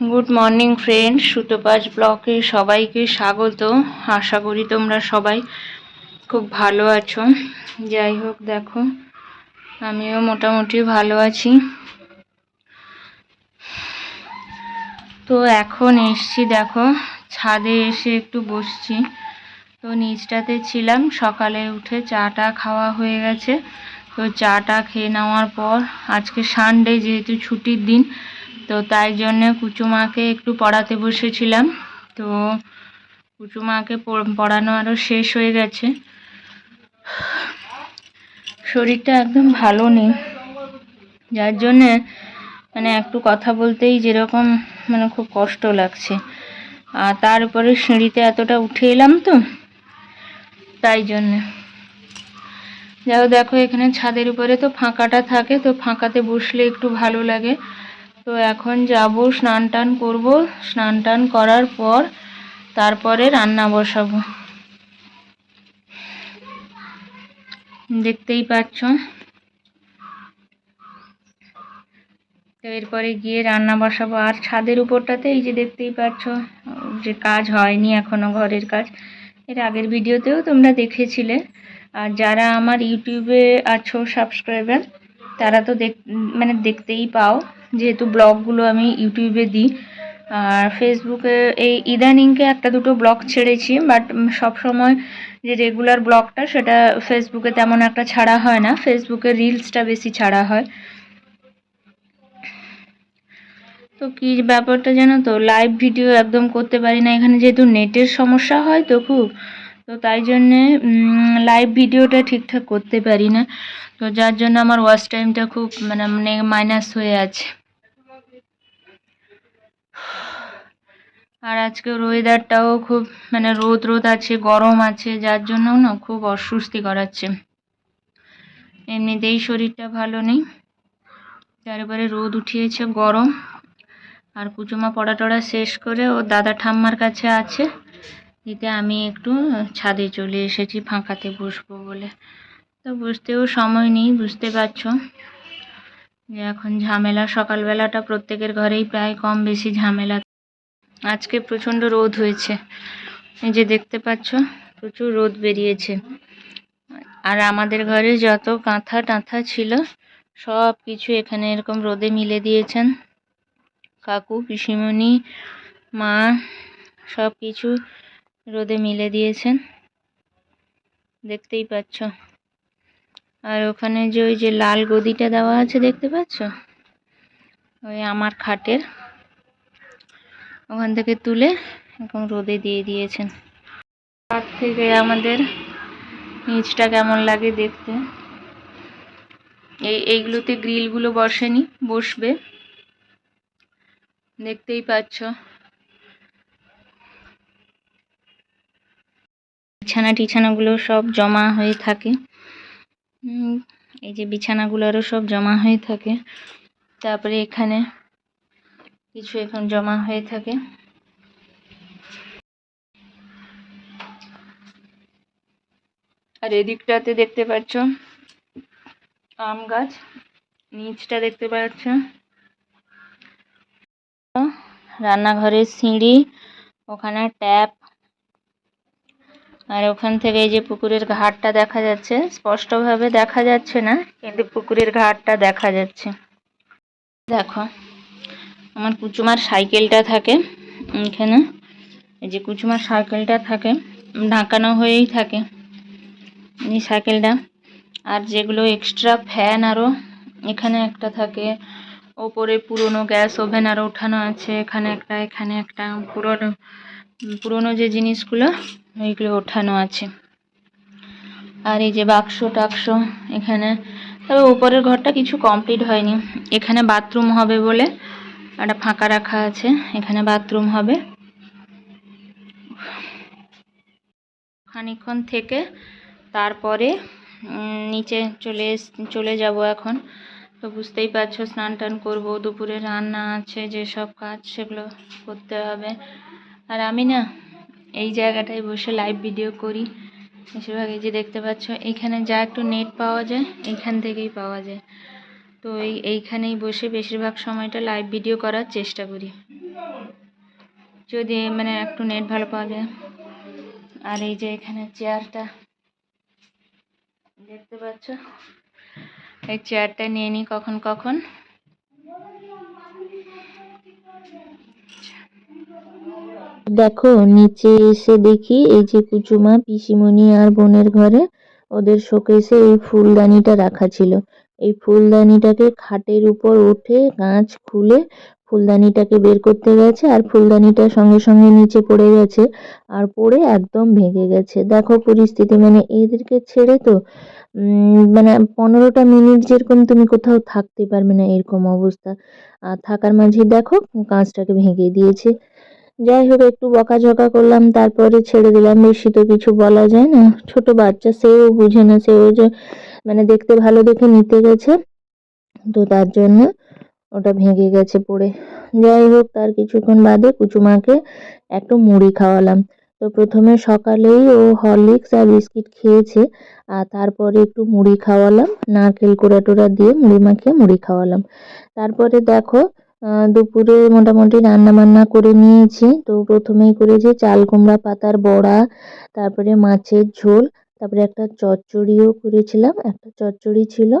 Good morning friend সুতোপাজ ব্লকে সবাইকে স্বাগত। আশা করি তোমরা সবাই খুব ভালো আছো। যাই হোক, দেখো, আমিও মোটামুটি ভালো আছি। তো এখন এসছি, দেখো, ছাদে এসে একটু বসছি। তো নিচটাতে ছিলাম, সকালে উঠে চাটা খাওয়া হয়ে গেছে। তো চাটা খেয়ে নেওয়ার পর, আজকে সানডে যেহেতু ছুটির দিন তো তাই জন্য কুচুমাকে একটু পড়াতে বসেছিলাম। তো কুচুমাকে পড়ানো আরও শেষ হয়ে গেছে। শরীরটা একদম ভালো নেই। যার জন্যে মানে একটু কথা বলতেই যেরকম মানে খুব কষ্ট লাগছে। আর তার উপরে সিঁড়িতে এতটা উঠে এলাম তো, তাই জন্যে। যাও দেখো এখানে ছাদের উপরে তো ফাঁকাটা থাকে, তো ফাঁকাতে বসলে একটু ভালো লাগে। তো এখন যাব, স্নান টান করব। স্নান টান করার পর তারপরে রান্না বসাবো। দেখতেই পাচ্ছ। তো এরপরে গিয়ে রান্না বসাবো। আর ছাদের উপরটাতে এই যে দেখতেই পাচ্ছ, যে কাজ হয়নি এখনও ঘরের কাজ। এর আগের ভিডিওতেও তোমরা দেখেছিলে। আর যারা আমার ইউটিউবে আছো, সাবস্ক্রাইবার তারা তো দেখ মানে দেখতেই পাও, যেহেতু ব্লগগুলো আমি ইউটিউবে দিই। আর ফেসবুকে এই ইদানিংকে একটা দুটো ব্লগ ছেড়েছি, বাট সব সময় যে রেগুলার ব্লগটা সেটা ফেসবুকে তেমন একটা ছাড়া হয় না। ফেসবুকে রিলসটা বেশি ছাড়া হয়। তো কী ব্যাপারটা জানো তো? লাইভ ভিডিও একদম করতে পারি না। এখানে যেহেতু নেটের সমস্যা হয় তো খুব। তো তাই জন্যে লাইভ ভিডিওটা ঠিকঠাক করতে পারি না। তো যার জন্য আমার ওয়াচ টাইমটা খুব মানে মানে মাইনাস হয়ে আছে। আর আজকে ওয়েদারটাও খুব মানে রোদ রোদ আছে, গরম আছে, যার জন্য না খুব অস্বস্তি করাচ্ছে। এমনিতেই শরীরটা ভালো নেই। তারপরে রোদ উঠিয়েছে, গরম। আর কুচুমা পড়া টড়া শেষ করে ও দাদা ঠাম্মার কাছে আছে। দিতে আমি একটু ছাদে চলে এসেছি, ফাঁকাতে বসবো বলে। তো বুঝতেও সময় নেই, বুঝতে পারছ। যে এখন ঝামেলা, সকালবেলাটা প্রত্যেকের ঘরেই প্রায় কম বেশি ঝামেলা। আজকে প্রচণ্ড রোদ হয়েছে। এই যে দেখতে পাচ্ছ, প্রচুর রোদ বেরিয়েছে। আর আমাদের ঘরে যত কাঁথা টাঁথা ছিল, সব কিছু এখানে এরকম রোদে মিলে দিয়েছেন। কাকু, পিসিমণি, মা, সব কিছু রোদে মিলে দিয়েছেন। দেখতেই পাচ্ছ। আর ওখানে যে ওই যে লাল গদিটা দেওয়া আছে দেখতে পাচ্ছ? ওই আমার খাটের। ওখান থেকে তুলে এখন রোদে দিয়ে দিয়েছেন। তার থেকে আমাদের নিচটা কেমন লাগে দেখতে? এই, এইগুলোতে গ্রিলগুলো বসেনি, বসবে। দেখতেই পাচ্ছ। বিছানা টিছানাগুলো সব জমা হয়ে থাকে। এই যে বিছানাগুলো আরও সব জমা হয়ে থাকে। তারপরে এখানে কিছু এখন জমা হয়ে থাকে। আর এদিকটাতে দেখতে পাচ্ছ আম গাছ, নিচটা দেখতে পাচ্ছ। রান্নাঘরের সিঁড়ি, ওখানে ট্যাপ আর ওখান থেকে এই যে পুকুরের ঘাটটা দেখা যাচ্ছে, স্পষ্টভাবে দেখা যাচ্ছে না, কিন্তু পুকুরের ঘাটটা দেখা যাচ্ছে। দেখো, আমার কুচুমার সাইকেলটা থাকে, এখানে। এই যে কুচুমার সাইকেলটা থাকে, ঢাকানো হয়েই থাকে। এই সাইকেলটা, আর যেগুলো এক্সট্রা ফ্যান আরও এখানে একটা থাকে। ওপরে পুরনো গ্যাস ওভেন আরও উঠানো আছে, এখানে একটা এখানে একটা, পুরনো পুরনো যে জিনিসগুলো ওইগুলো ওঠানো আছে। আর এই যে বাক্স টাক্স এখানে, তবে উপরের ঘরটা কিছু কমপ্লিট হয়নি। এখানে বাথরুম হবে বলে একটা ফাঁকা রাখা আছে। এখানে বাথরুম হবে। খানিক্ষণ থেকে তারপরে নিচে চলে চলে যাব এখন। তো বুঝতেই পারছ, স্নান টান করব, দুপুরে রান্না আছে, যেসব কাজ সেগুলো করতে হবে। আর আমি না এই জায়গাটায় বসে লাইভ ভিডিও করি। বেশিরভাগ এই যে দেখতে পাচ্ছ এইখানে যা একটু নেট পাওয়া যায় এইখান থেকেই পাওয়া যায়। তো এই, এইখানেই বসে বেশিরভাগ সময়টা লাইভ ভিডিও করার চেষ্টা করি। যদি মানে একটু নেট ভালো পাওয়া যায়। আর এই যে এখানে চেয়ারটা দেখতে পাচ্ছ? এই চেয়ারটা নিয়ে নিই কখন কখন। দেখো, নিচে এসে দেখি এই যে কুচুমা, পিসিমণি আর বোনের ঘরে ওদের শোকেসে এই ফুলদানিটা রাখা ছিল। এই ফুলদানিটাকে খাটের উপর উঠে গাছ খুলে ফুলদানিটাকে বের করতে গেছে আর ফুলদানিটা সঙ্গে সঙ্গে নিচে পড়ে গেছে আর পড়ে একদম ভেঙে গেছে। দেখো পরিস্থিতি মানে এদেরকে ছেড়ে তো মানে পনেরোটা মিনিট যেরকম তুমি কোথাও থাকতে পারবে না এরকম অবস্থা। আর থাকার মাঝে দেখো কাঁচটাকে ভেঙে দিয়েছে। যাই হোক, একটু বকাঝকা করলাম, তারপরে ছেড়ে দিলাম। বেশি তো কিছু বলা যায় না। ছোট বাচ্চা, সেও বুঝে না, সেও যে মানে দেখতে ভালো দেখে নিতে গেছে। তো তার জন্য ওটা ভেঙে গেছে পড়ে। যাই হোক, তার কিছুক্ষণ বাদে কুচুমাকে একটু মুড়ি খাওয়ালাম। তো প্রথমে সকালেই ও হরলিক্স আর বিস্কিট খেয়েছে, আর তারপরে একটু মুড়ি খাওয়ালাম। নারকেল কোড়া টোড়া দিয়ে মুড়ি মাখিয়ে মুড়ি খাওয়ালাম। তারপরে দেখো দুপুরে মোটামুটি রান্না বান্না করে নিয়েছি। তো প্রথমেই করেছি চাল কুমড়া, পাতার বড়া, তারপরে মাছের ঝোল, তারপরে একটা চচ্চড়িও করেছিলাম। একটা চচ্চড়ি ছিল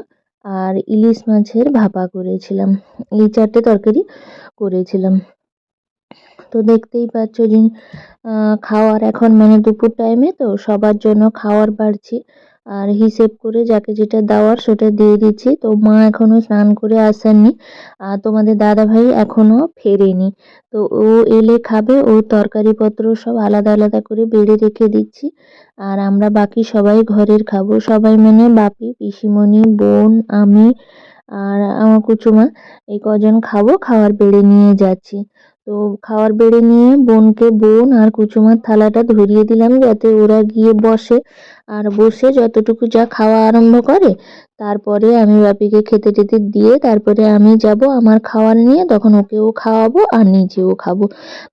আর ইলিশ মাছের ভাপা করেছিলাম। এই চারটে তরকারি করেছিলাম। তো দেখতেই পাচ্ছ যে খাওয়ার এখন মানে দুপুর টাইমে তো সবার জন্য খাওয়ার বাড়ছি। আর হিসেব করে যাকে যেটা দেওয়ার সেটা দিয়ে দিচ্ছি। তো মা এখনও স্নান করে আসেননি, আর তোমাদের দাদা ভাই এখনও ফেরেনি। তো ও এলে খাবে, ও তরকারিপত্র সব আলাদা আলাদা করে বেড়ে রেখে দিচ্ছি। আর আমরা বাকি সবাই ঘরের খাব। সবাই মানে বাপি, পিসিমণি, বোন, আমি আর আমার কুচুমা এই কজন খাব, খাওয়ার বেড়ে নিয়ে যাচ্ছি। তো খাওয়ার বেড়ে নিয়ে বোনকে, বোন আর কুচুমার থালাটা ধরিয়ে দিলাম যাতে ওরা গিয়ে বসে। আর বসে যতটুকু যা খাওয়া আরম্ভ করে, তারপরে আমি বাপিকে খেতে টেতে দিয়ে তারপরে আমি যাব আমার খাওয়ার নিয়ে, তখন ওকেও খাওয়াবো আর নিজেও খাব।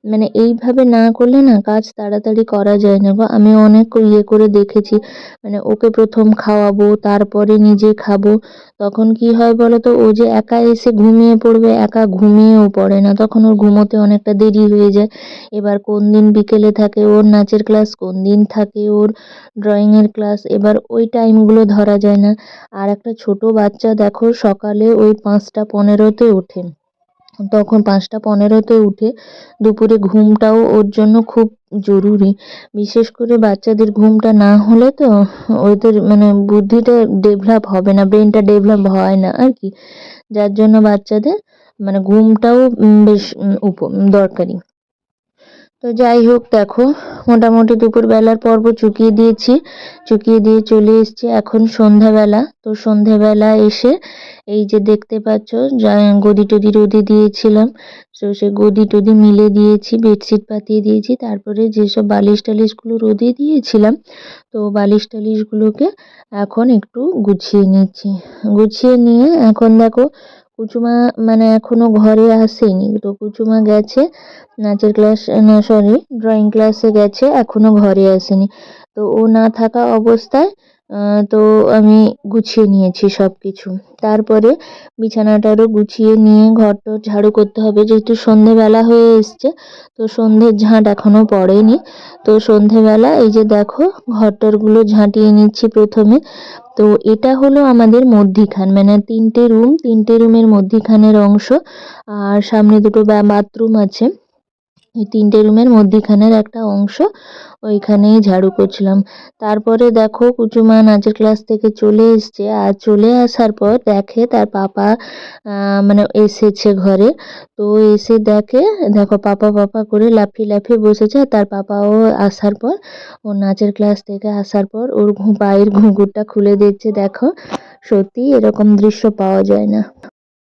মানে এইভাবে না করলে না কাজ তাড়াতাড়ি করা যায় না গো। আমি অনেক ইয়ে করে দেখেছি মানে ওকে প্রথম খাওয়াবো, তারপরে নিজে খাব। তখন কি হয় বলো তো ও যে একা এসে ঘুমিয়ে পড়বে, একা ঘুমিয়েও পড়ে না। তখন ওর ঘুমোতে অনেকটা দেরি হয়ে যায়। এবার কোন দিন বিকেলে থাকে ওর নাচের ক্লাস, কোন দিন থাকে ওর ড্রয়িংয়ের ক্লাস এবার ওই টাইমগুলো ধরা যায় না। আর একটা ছোট বাচ্চা দেখো, সকালে ওই পাঁচটা পনেরোতে ওঠে। তখন পাঁচটা পনেরোতে উঠে দুপুরে ঘুমটাও ওর জন্য খুব জরুরি। বিশেষ করে বাচ্চাদের ঘুমটা না হলে তো ওদের মানে বুদ্ধিটা ডেভেলপ হবে না ব্রেনটা ডেভেলপ হয় না আর কি। যার জন্য বাচ্চাদের মানে ঘুমটাও বেশ উপ, দরকারি। তো যাই হোক, দেখো, মোটামুটি দুপুরবেলার পর্ব চুকিয়ে দিয়েছি, চুকিয়ে দিয়ে চলে এসছি এখন সন্ধ্যাবেলা। তো সন্ধ্যাবেলা এসে এই যে দেখতে পাচ্ছ গদি টদি রোদে দিয়েছিলাম, তো সে গদি টদি মিলে দিয়েছি, বেডশিট পাতিয়ে দিয়েছি, তারপরে যেসব বালিশ টালিশগুলো রোদে দিয়েছিলাম, তো বালিশ টালিশগুলোকে এখন একটু গুছিয়ে নিচ্ছি। গুছিয়ে নিয়ে এখন দেখো কুচুমা মানে এখনও ঘরে আসেনি। তো কুচুমা গেছে, নাচের ক্লাস না সরি ড্রয়িং ক্লাসে গেছে, এখনও ঘরে আসেনি। তো ও না থাকা অবস্থায় তো আমি গুছিয়ে নিয়েছি সব কিছু তারপরে বিছানাটারও গুছিয়ে নিয়ে ঘরটর ঝাড়ু করতে হবে। যেহেতু সন্ধেবেলা হয়ে এসছে, তো সন্ধ্যের ঝাঁট এখনও পড়েনি। তো সন্ধেবেলা এই যে দেখো ঘর ঘরটরগুলো ঝাঁটিয়ে নিচ্ছি প্রথমে। তো এটা হলো আমাদের মধ্যিখান মানে তিনটে রুম, তিনটে রুমের মধ্যিখানের অংশ। আর সামনে দুটো বাথরুম আছে। এই তিনটে রুমের মধ্যিখানের একটা অংশ ওইখানেই ঝাড়ু করছিলাম। তারপরে দেখো কুচুমা নাচের ক্লাস থেকে চলে এসছে আর চলে আসার পর দেখে তার পাপা মানে এসেছে ঘরে। তো এসে দেখে, দেখো পাপা পাপা করে লাফিয়ে লাফিয়ে বসেছে তার পাপাও আসার পর, ও নাচের ক্লাস থেকে আসার পর ওর পায়ের ঘুঙুরটা খুলে দিচ্ছে। দেখো সত্যি এরকম দৃশ্য পাওয়া যায় না।